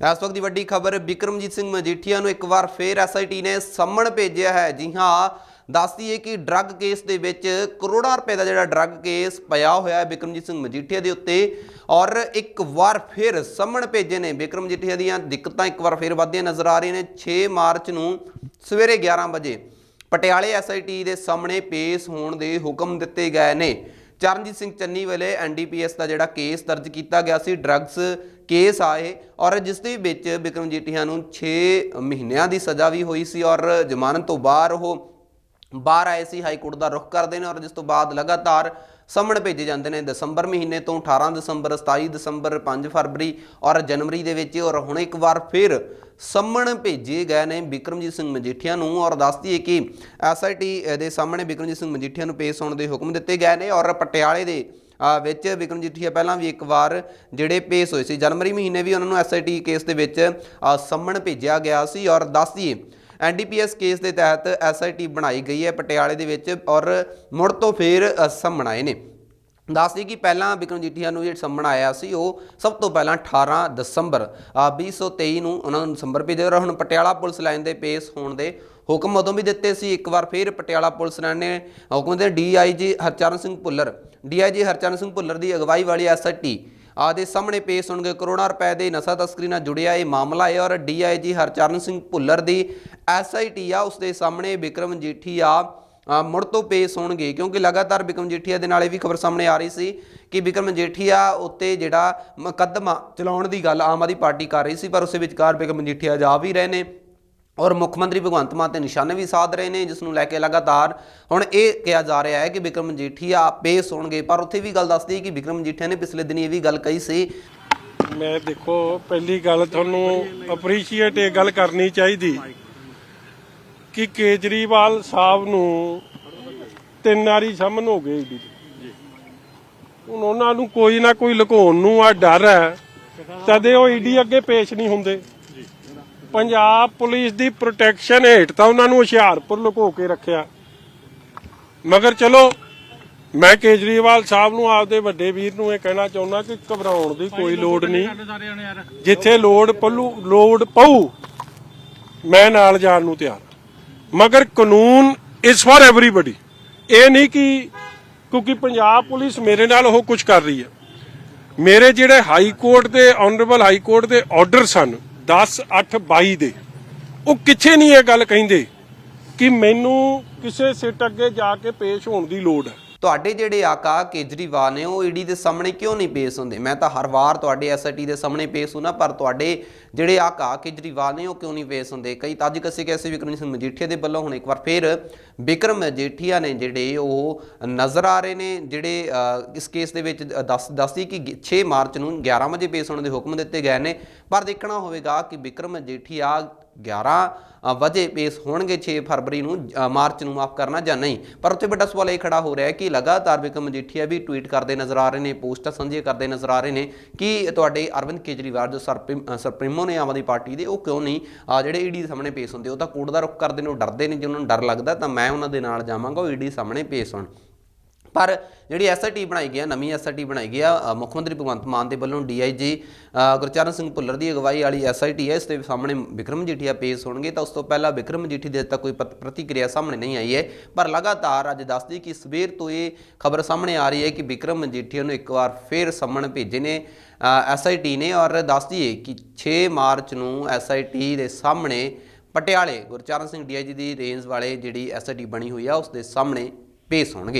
ਇਸ ਵਕਤ ਦੀ ਵੱਡੀ ਖਬਰ ਬਿਕਰਮਜੀਤ ਸਿੰਘ ਮਜੀਠੀਆ ਨੂੰ ਇੱਕ ਵਾਰ ਫੇਰ ਐਸਆਈਟੀ ਨੇ ਸੰਮਣ ਭੇਜਿਆ ਹੈ। ਜੀ ਹਾਂ ਦੱਸਦੀ ਹੈ ਕਿ ਡਰੱਗ ਕੇਸ ਦੇ ਵਿੱਚ ਕਰੋੜਾਂ ਰੁਪਏ ਦਾ ਜਿਹੜਾ ਡਰੱਗ ਕੇਸ ਪਿਆ ਹੋਇਆ ਹੈ ਬਿਕਰਮਜੀਤ ਸਿੰਘ ਮਜੀਠੀਆ ਦੇ ਉੱਤੇ ਔਰ ਇੱਕ ਵਾਰ ਫਿਰ ਸੰਮਣ ਭੇਜੇ ਨੇ ਬਿਕਰਮ ਮਜੀਠੀਆ ਦੀਆਂ। ਦਿੱਕਤਾਂ ਇੱਕ ਵਾਰ ਫਿਰ ਵੱਧਦੀਆਂ ਨਜ਼ਰ ਆ ਰਹੀਆਂ ਨੇ। 6 ਮਾਰਚ ਨੂੰ ਸਵੇਰੇ 11 ਵਜੇ ਪਟਿਆਲੇ ਐਸਆਈਟੀ ਦੇ ਸਾਹਮਣੇ ਪੇਸ਼ ਹੋਣ ਦੇ ਹੁਕਮ ਦਿੱਤੇ ਗਏ ਨੇ। ਚਰਨਜੀਤ ਸਿੰਘ ਚੰਨੀ ਵੇਲੇ ਐਨਡੀਪੀਐਸ ਦਾ ਜਿਹੜਾ ਕੇਸ ਦਰਜ ਕੀਤਾ ਗਿਆ ਸੀ। ਡਰੱਗਸ ਕੇਸ ਆਏ ਔਰ ਜਿਸ ਦੇ ਵਿੱਚ ਬਿਕਰਮ ਜੀਠੀਆ ਨੂੰ 6 ਮਹੀਨਿਆਂ ਦੀ ਸਜ਼ਾ ਵੀ ਹੋਈ ਸੀ ਔਰ ਜ਼ਮਾਨਤ ਤੋਂ ਬਾਹਰ ਉਹ ਬਾਹਰ ਆਏ ਸੀ, ਹਾਈ ਕੋਰਟ ਦਾ ਰੁਖ ਕਰਦੇ ਨੇ ਔਰ ਜਿਸ ਤੋਂ ਬਾਅਦ ਲਗਾਤਾਰ ਸੰਮਣ ਭੇਜੇ ਜਾਂਦੇ ਨੇ ਦਸੰਬਰ ਮਹੀਨੇ ਤੋਂ 18 ਦਸੰਬਰ 27 ਦਸੰਬਰ 5 ਫਰਵਰੀ ਔਰ ਜਨਵਰੀ ਦੇ ਵਿੱਚ ਔਰ ਹੁਣ ਇੱਕ ਵਾਰ ਫਿਰ ਸੰਮਣ ਭੇਜੇ ਗਏ ਨੇ ਬਿਕਰਮਜੀਤ ਸਿੰਘ ਮਜੀਠੀਆ ਨੂੰ ਔਰ ਦੱਸਦੀ ਹੈ ਕਿ ਐਸਆਈਟੀ ਦੇ ਸਾਹਮਣੇ ਬਿਕਰਮਜੀਤ ਸਿੰਘ ਮਜੀਠੀਆ ਨੂੰ ਪੇਸ਼ ਹੋਣ ਦੇ ਹੁਕਮ ਦਿੱਤੇ ਗਏ ਨੇ ਔਰ ਪਟਿਆਲੇ ਦੇ ਵਿੱਚ ਬਿਕਰਮ ਜੀਠੀਆ ਪਹਿਲਾਂ ਵੀ ਇੱਕ ਵਾਰ ਜਿਹੜੇ ਪੇਸ਼ ਹੋਏ ਸੀ, ਜਨਵਰੀ ਮਹੀਨੇ ਵੀ ਉਹਨਾਂ ਨੂੰ ਐਸਆਈਟੀ ਕੇਸ ਦੇ ਵਿੱਚ ਸੰਮਣ ਭੇਜਿਆ ਗਿਆ ਸੀ ਔਰ ਦੱਸ ਦਈਏ ਐਨਡੀਪੀਐਸ ਕੇਸ ਦੇ ਤਹਿਤ ਐਸਆਈਟੀ ਬਣਾਈ ਗਈ ਹੈ ਪਟਿਆਲੇ ਦੇ ਵਿੱਚ ਔਰ ਮੁੜ ਤੋਂ ਫੇਰ ਸੰਮਣ ਆਏ ਨੇ। ਦੱਸਦੀ ਕਿ ਪਹਿਲਾਂ ਬਿਕਰਮ ਜੀਠੀਆ ਨੂੰ ਜਿਹੜਾ ਸੰਮਣ ਆਇਆ ਸੀ ਉਹ ਸਭ ਤੋਂ ਪਹਿਲਾਂ 18 ਦਸੰਬਰ ਅ, 2023 ਨੂੰ ਉਹਨਾਂ ਨੂੰ ਦਸੰਬਰ ਭੇਜਿਆ ਔਰ ਹੁਣ ਪਟਿਆਲਾ ਪੁਲਿਸ ਲਾਈਨ ਦੇ ਪੇਸ਼ ਹੋਣ ਦੇ ਹੁਕਮ ਉਦੋਂ ਵੀ ਦਿੱਤੇ ਸੀ। ਇੱਕ ਵਾਰ ਫਿਰ ਪਟਿਆਲਾ ਪੁਲਿਸ ਨੇ ਹੁਕਮ ਦੇ ਡੀਆਈਜੀ ਹਰਚਰਨ ਸਿੰਘ ਭੁੱਲਰ ਡੀਆਈਜੀ ਹਰਚਰਨ ਸਿੰਘ ਭੁੱਲਰ ਦੀ ਅਗਵਾਈ ਵਾਲੀ ਐਸਆਈਟੀ ਆਦੇ ਸਾਹਮਣੇ ਪੇਸ਼ ਹੋਣਗੇ ਕਰੋੜਾਂ ਰੁਪਏ ਦੇ ਨਸ਼ਾ ਤਸਕਰੀ ਨਾਲ ਜੁੜਿਆ ਇਹ ਮਾਮਲਾ ਹੈ ਔਰ ਡੀਆਈਜੀ ਹਰਚਰਨ ਸਿੰਘ ਭੁੱਲਰ ਦੀ ਐਸਆਈਟੀ ਆ ਉਸ ਦੇ ਸਾਹਮਣੇ ਵਿਕਰਮ ਜੀਠੀਆ ਅ, ਮੁੜ ਤੋਂ ਪੇਸ਼ ਹੋਣਗੇ, ਕਿਉਂਕਿ ਲਗਾਤਾਰ ਬਿਕਰਮ ਜੇਠੀਆ ਦੇ ਨਾਲ ਇਹ ਵੀ ਖਬਰ ਸਾਹਮਣੇ ਆ ਰਹੀ ਸੀ ਕਿ ਬਿਕਰਮ ਜੇਠੀਆ ਉੱਤੇ ਜਿਹੜਾ ਮੁਕੱਦਮਾ ਚਲਾਉਣ ਦੀ ਗੱਲ ਆਮ ਆਦਮੀ ਪਾਰਟੀ ਕਰ ਰਹੀ ਸੀ, ਪਰ ਉਸੇ ਵਿਚਕਾਰ ਬਿਕਰਮ ਜੇਠੀਆ ਜਾ ਵੀ ਰਹੇ ਨੇ ਔਰ ਮੁੱਖ ਮੰਤਰੀ ਭਗਵੰਤ ਮਾਨ ਤੇ ਨਿਸ਼ਾਨੇ ਵੀ ਸਾਧ ਰਹੇ ਨੇ, ਜਿਸ ਨੂੰ ਲੈ ਕੇ ਲਗਾਤਾਰ ਹੁਣ ਇਹ ਕਿਹਾ ਜਾ ਰਿਹਾ ਹੈ ਕਿ ਬਿਕਰਮ ਜੇਠੀਆ ਪੇਸ਼ ਹੋਣਗੇ, ਪਰ ਉੱਥੇ ਵੀ ਗੱਲ ਦੱਸਦੀ ਕਿ ਬਿਕਰਮ ਜੇਠੀਆ ਨੇ ਪਿਛਲੇ ਦਿਨੀ ਇਹ ਵੀ ਗੱਲ ਕਹੀ ਸੀ। ਮੈਂ ਦੇਖੋ, ਪਹਿਲੀ ਗੱਲ ਤੁਹਾਨੂੰ ਅਪਰੀਸ਼ੀਏਟ ਇਹ ਗੱਲ ਕਰਨੀ ਚਾਹੀਦੀ। ਕਿ ਕੇਜਰੀਵਾਲ ਸਾਹਿਬ ਨੂੰ ਤਿੰਨ ਵਾਰੀ ਸਮਨ ਹੋ ਗਏ ਜੀ ਹੁਣ ਉਹਨਾਂ ਨੂੰ ਕੋਈ ਨਾ ਕੋਈ ਲੁਕਾਉਣ ਨੂੰ ਆ ਡਰ ਹੈ। ਤਦੇ ਉਹ ਈਡੀ ਅੱਗੇ ਪੇਸ਼ ਨਹੀਂ ਹੁੰਦੇ। ਪੰਜਾਬ ਪੁਲਿਸ ਦੀ ਪ੍ਰੋਟੈਕਸ਼ਨ ਹੇਠ ਤਾਂ ਉਹਨਾਂ ਨੂੰ ਹੁਸ਼ਿਆਰਪੁਰ ਲੁਕੋ ਕੇ ਰੱਖਿਆ। ਮਗਰ ਚਲੋ, ਮੈਂ ਕੇਜਰੀਵਾਲ ਸਾਹਿਬ ਨੂੰ ਆਪਦੇ ਵੱਡੇ ਵੀਰ ਨੂੰ ਇਹ ਕਹਿਣਾ ਚਾਹੁੰਦਾ ਕਿ ਘਬਰਾਉਣ ਦੀ ਕੋਈ ਲੋੜ ਨਹੀਂ। ਜਿੱਥੇ ਲੋੜ ਪੱਲੂ, ਲੋੜ ਪਊ, ਮੈਂ ਨਾਲ ਜਾਣ ਨੂੰ ਤਿਆਰ। ਮਗਰ ਕਾਨੂੰਨ ਇਸ ਫਾਰ ਐਵਰੀਬਾਡੀ ਇਹ ਨਹੀਂ ਕਿ ਕਿਉਂਕਿ ਪੰਜਾਬ ਪੁਲਿਸ ਮੇਰੇ ਨਾਲ ਉਹ ਕੁਝ ਕਰ ਰਹੀ ਹੈ। ਮੇਰੇ ਜਿਹੜੇ ਹਾਈ ਕੋਰਟ ਦੇ ਆਨਰੇਬਲ ਹਾਈ ਕੋਰਟ ਦੇ ਆਰਡਰ ਸਨ 10 8 22 ਦੇ, ਉਹ ਕਿੱਥੇ ਨਹੀਂ ਇਹ ਗੱਲ ਕਹਿੰਦੇ ਕਿ ਮੈਨੂੰ ਕਿਸੇ ਸਿੱਟ ਅੱਗੇ ਜਾ ਕੇ ਪੇਸ਼ ਹੋਣ ਦੀ ਲੋੜ ਹੈ। ਤੁਹਾਡੇ ਜਿਹੜੇ ਆਕਾ ਕੇਜਰੀਵਾਲ ਨੇ, ਉਹ ਈਡੀ ਦੇ ਸਾਹਮਣੇ ਕਿਉਂ ਨਹੀਂ ਪੇਸ਼ ਹੁੰਦੇ? ਮੈਂ ਤਾਂ ਹਰ ਵਾਰ ਤੁਹਾਡੇ ਐਸਆਈਟੀ ਦੇ ਸਾਹਮਣੇ ਪੇਸ਼ ਹੁਣਾ ਪਰ ਤੁਹਾਡੇ ਜਿਹੜੇ ਆਕਾ ਕੇਜਰੀਵਾਲ ਨੇ, ਉਹ ਕਿਉਂ ਨਹੀਂ ਪੇਸ਼ ਹੁੰਦੇ? ਕਈ ਤੱਜ ਕਸੇ ਕੈਸੇ ਵਿਕਰਮ ਸਿੰਘ ਮਜੀਠੀਆ ਦੇ ਵੱਲੋਂ ਹੁਣ ਇੱਕ ਵਾਰ ਫਿਰ ਵਿਕਰਮ ਮਜੀਠੀਆ ਨੇ ਜਿਹੜੇ ਉਹ ਨਜ਼ਰ ਆ ਰਹੇ ਨੇ, ਜਿਹੜੇ ਇਸ ਕੇਸ ਦੇ ਵਿੱਚ ਦੱਸ, ਦੱਸਦੀ ਕਿ 6 ਮਾਰਚ ਨੂੰ 11 ਵਜੇ ਪੇਸ਼ ਹੋਣ ਦੇ ਹੁਕਮ ਦਿੱਤੇ ਗਏ ਨੇ। ਪਰ ਦੇਖਣਾ ਹੋਵੇਗਾ ਕਿ ਵਿਕਰਮ ਮਜੀਠੀਆ 11 ਵਜੇ ਪੇਸ਼ ਹੋਣਗੇ 6 ਫਰਵਰੀ ਨੂੰ ਮਾਰਚ ਨੂੰ ਮਾਫ ਕਰਨਾ ਜਾਂ ਨਹੀਂ। ਪਰ ਉੱਥੇ ਵੱਡਾ ਸਵਾਲ ਇਹ ਖੜਾ ਹੋ ਰਿਹਾ ਹੈ ਕਿ ਲਗਾਤਾਰ ਵਿਕਰਮ ਮਜੀਠੀਆ ਵੀ ਟਵੀਟ ਕਰਦੇ ਨਜ਼ਰ ਆ ਰਹੇ ਨੇ ਪੋਸਟਾਂ ਸਾਂਝੀਆਂ ਕਰਦੇ ਨਜ਼ਰ ਆ ਰਹੇ ਨੇ ਕਿ ਤੁਹਾਡੇ ਅਰਵਿੰਦ ਕੇਜਰੀਵਾਲ ਜੋ ਸਰਪ੍ਰੀਮ- ਅ, ਨੇ ਆਮ ਆਦਮੀ ਪਾਰਟੀ ਦੇ ਉਹ ਕਿਉਂ ਨਹੀਂ ਜਿਹੜੇ ਈਡੀ ਦੇ ਸਾਹਮਣੇ ਪੇਸ਼ ਹੁੰਦੇ ਉਹ ਤਾਂ ਕੋਰਟ ਦਾ ਰੁਖ ਕਰਦੇ ਨੇ ਉਹ ਡਰਦੇ ਨੇ ਜੇ ਉਹਨਾਂ ਨੂੰ ਡਰ ਲੱਗਦਾ ਤਾਂ ਮੈਂ ਉਹਨਾਂ ਦੇ ਨਾਲ ਜਾਵਾਂਗਾ ਉਹ ਈਡੀ ਸਾਹਮਣੇ ਪੇਸ਼ ਹੋਣ। ਪਰ ਜਿਹੜੀ ਐਸਆਈਟੀ ਬਣਾਈ ਗਈ ਹੈ ਨਵੀਂ ਐਸਆਈਟੀ ਬਣਾਈ ਗਈ ਆ ਮੁੱਖ ਮੰਤਰੀ ਭਗਵੰਤ ਮਾਨ ਦੇ ਵੱਲੋਂ ਡੀਆਈਜੀ ਗੁਰਚਰਨ ਸਿੰਘ ਭੁੱਲਰ ਦੀ ਅਗਵਾਈ ਵਾਲੀ ਐਸਆਈਟੀ ਹੈ ਇਸ ਦੇ ਸਾਹਮਣੇ ਵਿਕਰਮ ਜੀਠੀਆ ਪੇਸ਼ ਹੋਣਗੇ, ਤਾਂ ਉਸ ਤੋਂ ਪਹਿਲਾਂ ਵਿਕਰਮ ਜੀਠੀ ਦੇ ਤੱਕ ਕੋਈ ਪ੍ਰਤ- ਪ੍ਰਤੀਕਿਰਿਆ ਸਾਹਮਣੇ ਨਹੀਂ ਆਈ ਹੈ, ਪਰ ਲਗਾਤਾਰ ਅੱਜ ਦੱਸਦੀ ਕਿ ਸਵੇਰ ਤੋਂ ਇਹ ਖਬਰ ਸਾਹਮਣੇ ਆ ਰਹੀ ਹੈ ਕਿ ਵਿਕਰਮ ਜੀਠੀਆ ਨੂੰ ਇੱਕ ਵਾਰ ਫੇਰ ਸੰਮਣ ਭੇਜੇ ਨੇ ਐਸਆਈਟੀ ਨੇ ਔਰ ਦੱਸਦੀ ਹੈ ਕਿ 6 ਮਾਰਚ ਨੂੰ ਐਸਆਈਟੀ ਦੇ ਸਾਹਮਣੇ ਪਟਿਆਲੇ ਗੁਰਚਰਨ ਸਿੰਘ ਡੀਆਈਜੀ ਦੀ ਰੇਂਜ ਵਾਲੇ ਜਿਹੜੀ ਐਸਆਈਟੀ ਬਣੀ ਹੋਈ ਆ, ਉਸ ਦੇ ਸਾਹਮਣੇ ਪੇਸ਼ ਹੋਣਗੇ।